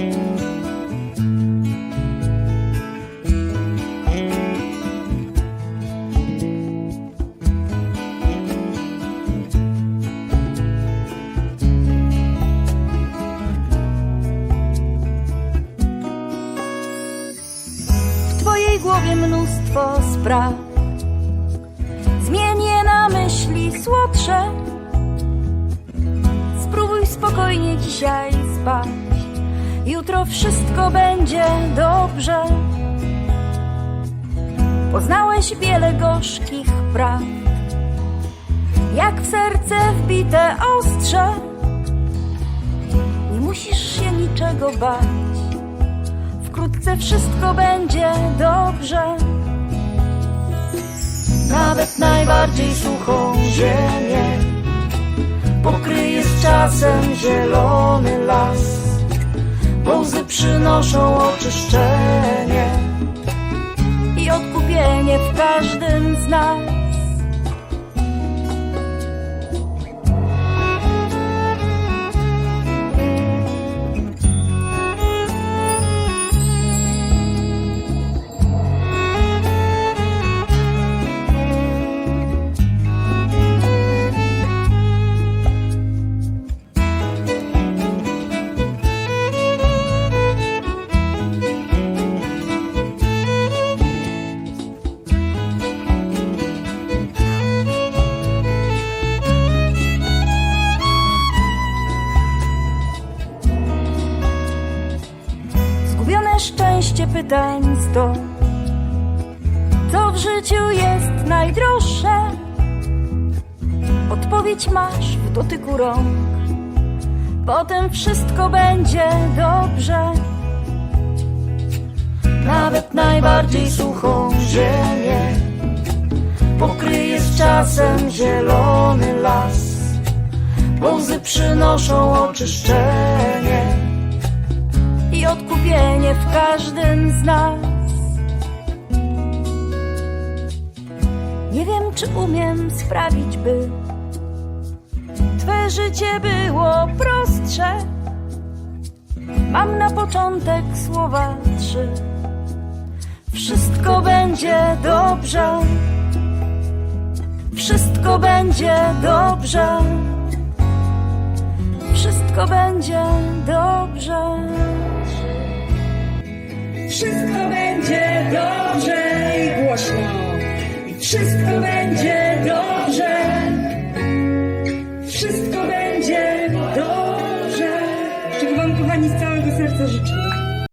W twojej głowie mnóstwo spraw. Zmień je na myśli słodsze. Spróbuj spokojnie dzisiaj spać Jutro wszystko będzie dobrze Poznałeś wiele gorzkich praw Jak w serce wbite ostrze Nie musisz się niczego bać Wkrótce wszystko będzie dobrze. Nawet najbardziej suchą ziemię pokryje z czasem zielony łzy przynoszą oczyszczenie i odkupienie w każdym z nas. Szczęście pytań sto Co w życiu jest najdroższe? Odpowiedź masz w dotyku rąk. Potem wszystko będzie dobrze. Nawet najbardziej suchą ziemię Pokryje z czasem zielony las. Łzy przynoszą oczyszczenie odkupienie w każdym z nas. Nie wiem, czy umiem sprawić, by Twe życie było prostsze. Mam na początek słowa trzy. Wszystko będzie dobrze. Wszystko będzie dobrze. Wszystko będzie dobrze. Wszystko będzie dobrze i głośno. I wszystko będzie